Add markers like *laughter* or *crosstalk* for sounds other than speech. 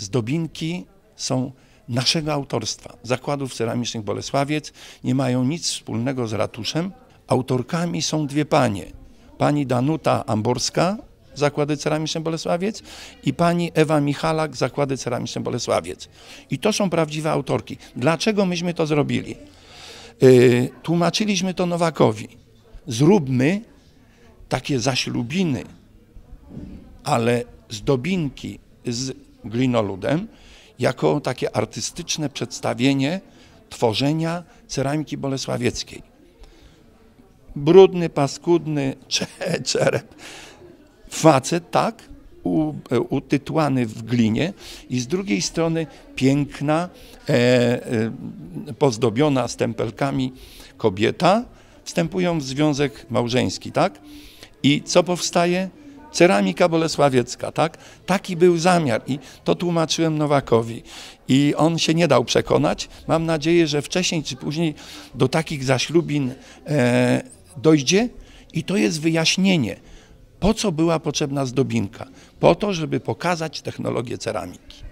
zdobinki są naszego autorstwa. Zakładów Ceramicznych Bolesławiec nie mają nic wspólnego z ratuszem. Autorkami są dwie panie. Pani Danuta Amborska, Zakłady Ceramiczne Bolesławiec i pani Ewa Michalak, Zakłady Ceramiczne Bolesławiec. I to są prawdziwe autorki. Dlaczego myśmy to zrobili? Yy, tłumaczyliśmy to Nowakowi. Zróbmy takie zaślubiny, ale zdobinki z glinoludem jako takie artystyczne przedstawienie tworzenia ceramiki bolesławieckiej. Brudny, paskudny *laughs* cze- czerep. Facet, tak, u, utytłany w glinie i z drugiej strony piękna, e, e, pozdobiona stempelkami kobieta, wstępują w związek małżeński, tak? I co powstaje? Ceramika bolesławiecka, tak? Taki był zamiar i to tłumaczyłem Nowakowi. I on się nie dał przekonać. Mam nadzieję, że wcześniej czy później do takich zaślubin e, dojdzie i to jest wyjaśnienie, po co była potrzebna zdobinka? Po to, żeby pokazać technologię ceramiki.